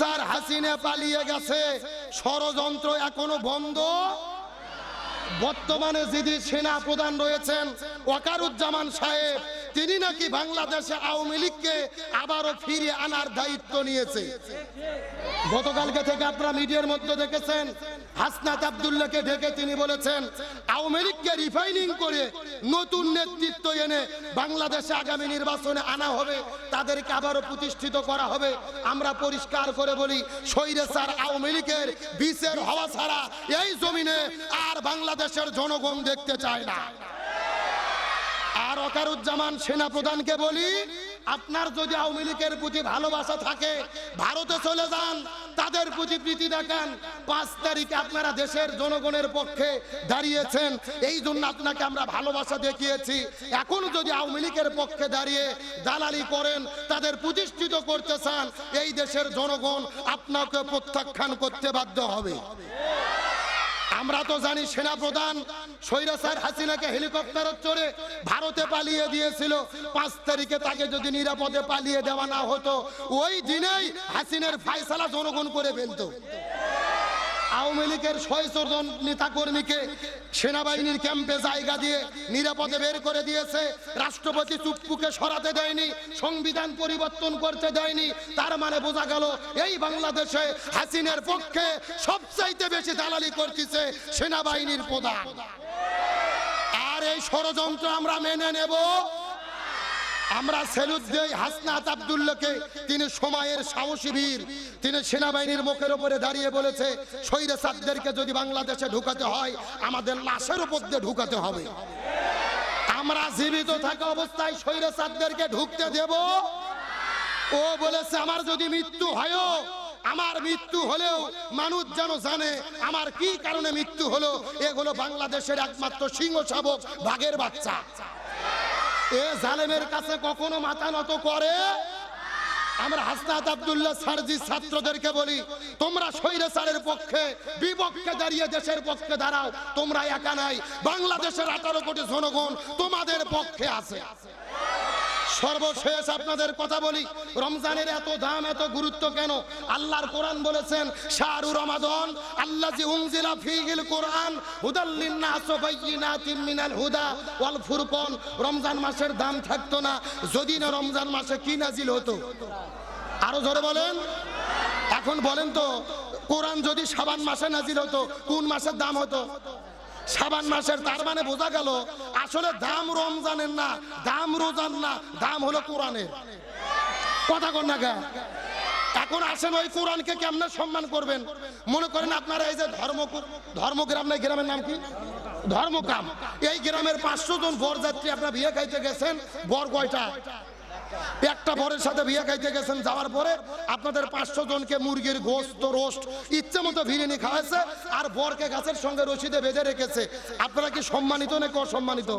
Sir হাসিনে পালিয়ে গেছে। ষড়যন্ত্র এখনও বন্ধ। বর্তমানে যিনি সেনা প্রধান রয়েছেন, ওয়াকারুজ্জামান সাহেব, তিনি নাকি বাংলাদেশে আওয়ামী লীগকে আবারও ফিরিয়ে আনার দায়িত্ব নিয়েছে। গতকালকে থেকে আপনারা মিডিয়ার মধ্যে দেখেছেন হাসনাত আবদুল্লাহকে ডেকে তিনি বলেছেন, আওয়ামী লীগকে রিফাইনিং করে নতুন নেতৃত্ব এনে বাংলাদেশে আগামী নির্বাচনে আনা হবে, তাদেরকে আবারও প্রতিষ্ঠিত করা হবে। আমরা পরিষ্কার করে বলি শৈরে স্যার আওয়ামী লীগের বিশের হওয়া ছাড়া এই জমিনে আর বাংলাদেশের জনগণ দেখতে চায় না। আর অকারুজ্জামান সেনা প্রধানকে বলি আপনার যদি আওয়ামী লীগের প্রতি ভালোবাসা থাকে, ভারতে চলে যান, তাদের প্রতি প্রীতি দেখান। পাঁচ তারিখে আপনারা দেশের জনগণের পক্ষে দাঁড়িয়েছেন এই জন্য আপনাকে আমরা ভালোবাসা দেখিয়েছি। এখন যদি আওয়ামী লীগের পক্ষে দাঁড়িয়ে দালালি করেন, তাদের প্রতিষ্ঠিত করতে চান, এই দেশের জনগণ আপনাকে প্রত্যাখ্যান করতে বাধ্য হবে। আমরা তো জানি সেনাপ্রধান স্বৈরাচার হাসিনাকে হেলিকপ্টারে চড়ে ভারতে পালিয়ে দিয়েছিল। পাঁচ তারিখে তাকে যদি নিরাপদে পালিয়ে দেওয়া না হতো, ওই দিনেই হাসিনের ফাইসালা জনগণ করে ফেলত। আওয়ামী লীগের ছয়শো জন নেতাকর্মীকে সেনাবাহিনীর ক্যাম্পে জায়গা দিয়ে নিরাপদে বের করে দিয়েছে। রাষ্ট্রপতি চুপ্পুকে সরাতে দেয়নি, সংবিধান পরিবর্তন করতে দেয়নি। তার মানে বোঝা গেল, এই বাংলাদেশে হাসিনের পক্ষে সবচাইতে বেশি দালালি করতেছে সেনাবাহিনীর প্রধান। আর এই ষড়যন্ত্র আমরা মেনে নেব। আমরা সেলুট দেই হাসনাত আবদুল্লাহকে তিনি সময়ের সাহসী বীর, তিনি সেনাবাহিনীর মুখের উপরে দাঁড়িয়ে বলেছে, শহীদ সাদদেরকে যদি বাংলাদেশে ঢুকাতে হয়, আমাদের লাশের উপর দিয়ে ঢুকাতে হবে। আমরা জীবিত থাকা অবস্থায় শহীদ সাদদেরকে ঢুকতে দেব। ও বলেছে, আমার যদি মৃত্যু হয়ও, আমার মৃত্যু হলেও মানুষ যেন জানে আমার কি কারণে মৃত্যু হলো এগুলো বাংলাদেশের একমাত্র সিংহ শাবক বাঘের বাচ্চা। এ জালেমের কাছে কখনো মাথা নত করে? আমরা হাসনাত আব্দুল্লাহ সারজি ছাত্রদেরকে বলি, তোমরা সৈরে সারের পক্ষে, বিপক্ষে দাঁড়িয়ে দেশের পক্ষে দাঁড়াও, তোমরা একা নাই, বাংলাদেশের আঠারো কোটি জনগণ তোমাদের পক্ষে আছে। সর্বশেষ আপনাদের কথা বলি, রমজানের এত দাম, এত গুরুত্ব কেন? আল্লাহর কোরআন বলেছেন, শাহরু রমাদন আল্লাহ জি ফিহিল কোরআন হুদা রমজান মাসের দাম থাকতো না, যদি না রমজান মাসে কি নাজিল হতো? আরও ধরে বলেন। এখন বলেন তো, কোরআন যদি সাবান মাসে নাজিল হতো, কোন মাসের দাম হতো? সাবান মাসের তার মানে বোঝা গেল, আসলে দাম রমজানের না, দাম রোজান না, দাম হলো কোরআনের। কথা কর না এখন আসেন ওই কোরআনকে কেমনে সম্মান করবেন? মনে করেন আপনারা এই যে ধর্ম ধর্মগ্রাম নাই গ্রামের নাম কি? ধর্মগ্রাম। এই গ্রামের পাঁচশো জন বরযাত্রী আপনার বিয়ে খাইতে গেছেন, বর কয়টা? একটা বরের সাথে বিয়ে খাইতে গেছেন, যাওয়ার পরে আপনাদের পাঁচশো জনকে মুরগির গোস্ত, রোস্ট, ইচ্ছে মতো বিরিয়ানি খাওয়াইছে আর বরকে গাছের সঙ্গে রশিদে বেঁধে রেখেছে। আপনারা কি সম্মানিত নাকি অসম্মানিত?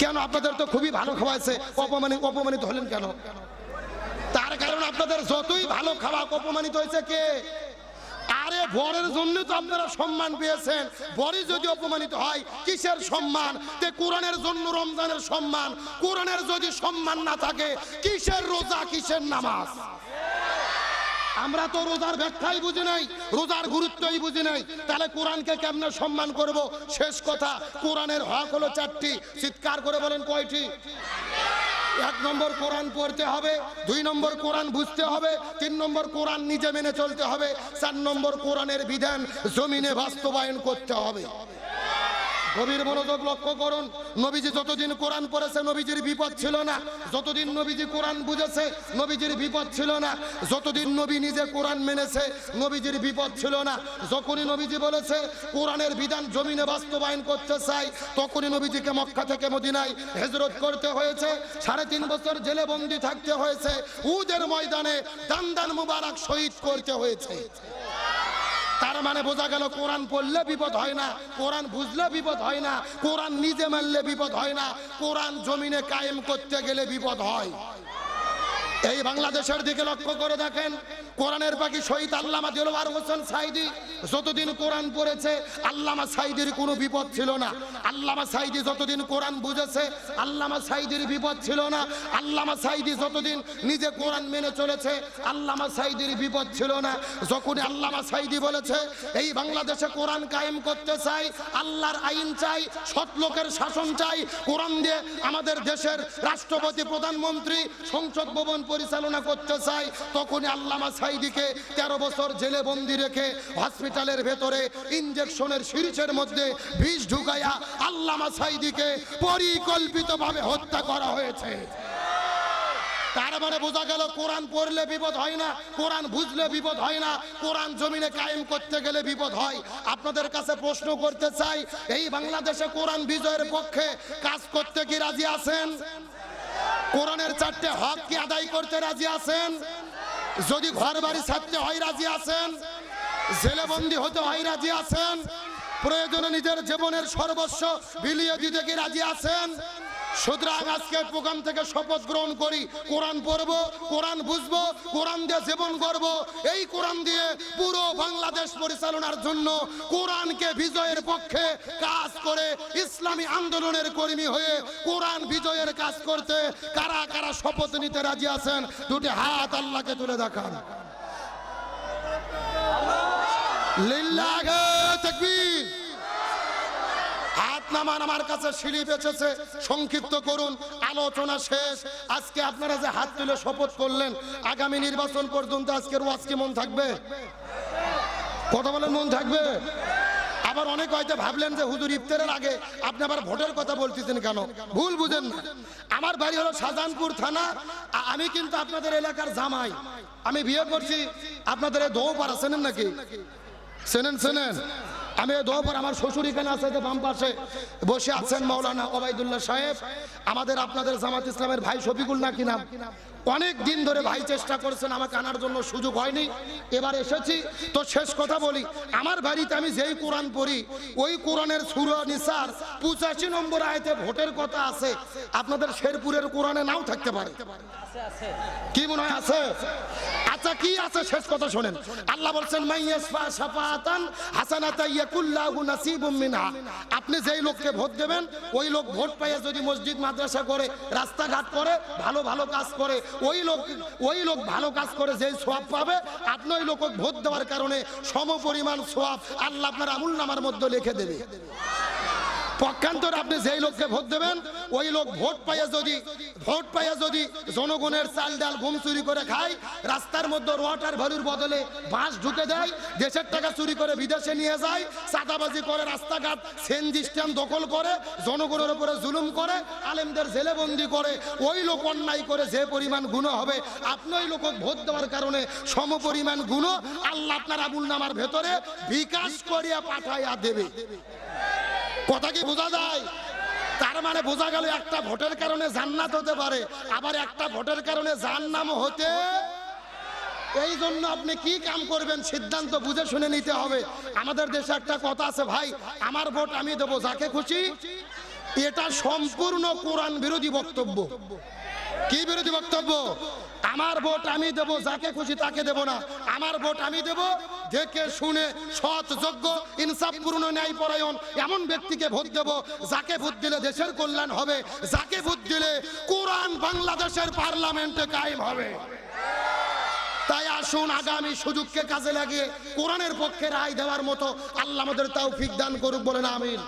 কেন আপনাদের তো খুবই ভালো খাওয়াইছে অপমানিত অপমানিত হলেন কেন? তার কারণ আপনাদের যতই ভালো খাওয়া অপমানিত হয়েছে কে? বরের জন্য তো আপনারা সম্মান পেয়েছেন। বরে যদি অপমানিত হয়, কিসের সম্মান? তে কোরআনের জন্য রমজানের সম্মান। কোরআনের যদি সম্মান না থাকে, কিসের রোজা, কিসের নামাজ? আমরা তো রোজার ব্যাখ্যাই বুঝি নাই, রোজার গুরুত্বই বুঝি নাই। তাহলে কোরআনকে কেমনে সম্মান করব? শেষ কথা, কোরআনের হক হলো চারটি। চিৎকার করে বলেন কয়টি? এক নম্বর কোরআন পড়তে হবে, দুই নম্বর কোরআন বুঝতে হবে, তিন নম্বর কোরআন নিজে মেনে চলতে হবে, চার নম্বর কোরআনের বিধান জমিনে বাস্তবায়ন করতে হবে। গভীর মনোযোগ লক্ষ্য করুন। নবীজি যতদিন কোরআন পড়েছে, নবীজির বিপদ ছিল না। যতদিন নবীজি কোরআন বুঝেছে, নবীজির বিপদ ছিল না। যতদিন নবী নিজে কোরআন মেনেছে, নবীজির বিপদ ছিল না। যখনই নবীজি বলেছে, কোরআনের বিধান জমিনে বাস্তবায়ন করতে চাই, তখনই নবীজিকে মক্কা থেকে মদিনায় হেজরত করতে হয়েছে। সাড়ে তিন বছর জেলে বন্দি থাকতে হয়েছে। উদের ময়দানে দান দান মুবারক শহীদ করতে হয়েছে। তার মানে বোঝা গেল কোরআন পড়লে বিপদ হয় না, কোরআন বুঝলে বিপদ হয় না, কোরআন নিজে মানলে বিপদ হয় না, কোরআন জমিনে কায়েম করতে গেলে বিপদ হয়। এই বাংলাদেশের দিকে লক্ষ্য করে দেখেন। কোরআনের পাখি শহীদ আল্লামা দিলওয়ার হোসেন সাইদি যতদিন কোরআন পড়েছে, আল্লামা সাইদির কোনো বিপদ ছিল না। আল্লামা সাইদি যতদিন কোরআন বুঝেছে, আল্লামা সাইদির বিপদ ছিল না। আল্লামা সাইদি যতদিন নিজে কোরআন মেনে চলেছে, আল্লামা সাইদির বিপদ ছিল না। যখন আল্লামা সাইদি বলেছে, এই বাংলাদেশে কোরআন কায়েম করতে চাই, আল্লাহর আইন চাই, সৎ লোকের শাসন চাই, কোরআন দিয়ে আমাদের দেশের রাষ্ট্রপতি, প্রধানমন্ত্রী, সংসদ ভবন পরিচালনা করতে চাই তখনই আল্লামা সাইদিকে তেরো বছর জেলে বন্দি রেখে হসপিটালের ভেতরে ইঞ্জেকশনের সিরিজের মধ্যে বিষ ঢুকাইয়া আল্লামা সাইদিকে পরিকল্পিতভাবে হত্যা করা হয়েছে। তার মানে বোঝা গেল, কোরআন পড়লে বিপদ হয় না, কোরআন বুঝলে বিপদ হয় না, কোরআন জমিনে কায়েম করতে গেলে বিপদ হয়। আপনাদের কাছে প্রশ্ন করতে চাই, এই বাংলাদেশে কোরআন বিজয়ের পক্ষে কাজ করতে কি রাজি আছেন? কোরআনের চারটে হক কি আদায় করতে রাজি আছেন? যদি ঘর বাড়ি ছাড়তে হয় রাজি আছেন? জেলেবন্দি হতে হয় রাজি আছেন? প্রয়োজনে নিজের জীবনের সর্বস্ব বিলিয়ে দিতে কি রাজি আছেন? সুতরাং আজকে প্রোগ্রাম থেকে শপথ গ্রহণ করি। কোরআন পড়ব, কোরআন বুঝব, কোরআন দিয়ে জীবন করব এই কোরআন দিয়ে পুরো বাংলাদেশ পরিচালনার জন্য কোরআনকে বিজয়ের পক্ষে কাজ করে ইসলামী আন্দোলনের কর্মী হয়ে কোরআন বিজয়ের কাজ করতে কারা কারা শপথ নিতে রাজি আছেন, দুটি হাত আল্লাহকে তুলে দেখান। লিল্লাহে তাকবীর। হাত নামান আমার কাছে সিঁড়ি বেঁচেছে। সংক্ষিপ্ত করুন, আলোচনা শেষ। আজকে আপনারা যে হাত তুলে শপথ করলেন, আগামী নির্বাচন পর্যন্ত আজকের ওয়াজ কি মন থাকবে? কথা বলেন, মন থাকবে? আবার অনেক হয়তো ভাবলেন যে হুজুর ইফতারের আগে আপনি আবার ভোটের কথা বলতেছেন কেন? ভুল বুঝেন না। আমার বাড়ি হলো শাহজাহানপুর থানা আমি কিন্তু আপনাদের এলাকার জামাই। আমি বিয়ে করছি। আপনাদের এই দৌপাড়া, চেনেন নাকি? চেনেন চেনেন। আমি দৌপাড়া আমার শ্বশুর এখানে আছে যে বাম পাশে বসে আছেন মৌলানা ওবায়দুল্লাহ সাহেব। আমাদের আপনাদের জামাত ইসলামের ভাই শফিকুল নাকি নাম অনেক দিন ধরে ভাই চেষ্টা করেছেন আমাকে আনার জন্য সুযোগ হয়নি। এবার এসেছি। তো শেষ কথা বলি আমার বাড়িতে আমি যেই কোরআন পড়ি ওই কোরআনের সুর নিসার পঁচাশি নম্বর আয়তে ভোটের কথা আছে। আপনাদের শেরপুরের কোরআনে নাও থাকতে পারে। কি মনে হয় আছে? আচ্ছা কি আছে? শেষ কথা শোনেন। আল্লাহ বলছেন আপনি যেই লোককে ভোট দেবেন, ওই লোক ভোট পাইয়া যদি মসজিদ, মাদ্রাসা করে, রাস্তাঘাট করে, ভালো ভালো কাজ করে, ওই লোক ওই লোক ভালো কাজ করে যেই সোয়াব পাবে, আপনি ওই লোক ভোট দেওয়ার কারণে সমপরিমাণ সোয়াব আল্লাহ আপনার আমুল নামার মধ্যে লিখে দেবে। পক্ষান্তর আপনি যেই লোককে ভোট দেবেন, ওই লোক ভোট পাইয়া যদি, ভোট পাইয়া যদি জনগণের চাল ডাল ঘুম চুরি করে খায়, রাস্তার মধ্যে ওয়াটার ভ্যালুর বদলে বাঁশ ঢুকে দেয়, দেশের টাকা চুরি করে বিদেশে নিয়ে যায়, চাঁদাবাজি করে রাস্তাঘাট, সেনজি স্ট্যান্ড দখল করে, জনগণের উপরে জুলুম করে, আলেমদের জেলেবন্দি করে, ওই লোক অন্যায় করে যে পরিমাণ গুণ হবে আপনি ওই লোক ভোট দেওয়ার কারণে সম পরিমাণ গুণ আল্লাহ আপনার আবুল নামার ভেতরে বিকাশ করিয়া পাঠাইয়া দেবে। কথা কি বোঝা যায়? তার মানে বোঝা গেল একটা ভোটের কারণে জান্নাত হতে পারে, আবার একটা ভোটের কারণে জাহান্নাম হতে এই জন্য আপনি কি কাম করবেন সিদ্ধান্ত বুঝে শুনে নিতে হবে। আমাদের দেশে একটা কথা আছে, ভাই, আমার ভোট আমি দেবো, যাকে খুশি। এটা সম্পূর্ণ কোরআন বিরোধী বক্তব্য। কি বিরোধী বক্তব্য? আমার ভোট আমি দেব, যাকে খুশি তাকে দেব না। আমার ভোট আমি দেব দেখে শুনে সৎ, যোগ্য ইনসাফ ইনসাফপূর্ণ ন্যায় পরায়ণ এমন ব্যক্তিকে ভোট দেব যাকে ভোট দিলে দেশের কল্যাণ হবে, যাকে ভোট দিলে কোরআন বাংলাদেশের পার্লামেন্টে কায়েম হবে। তাই আসুন আগামী সুযোগকে কাজে লাগিয়ে কোরআনের পক্ষে রায় দেওয়ার মতো আল্লাহ আমাদের তাও ফিক দান করুক বলেন, আমিন।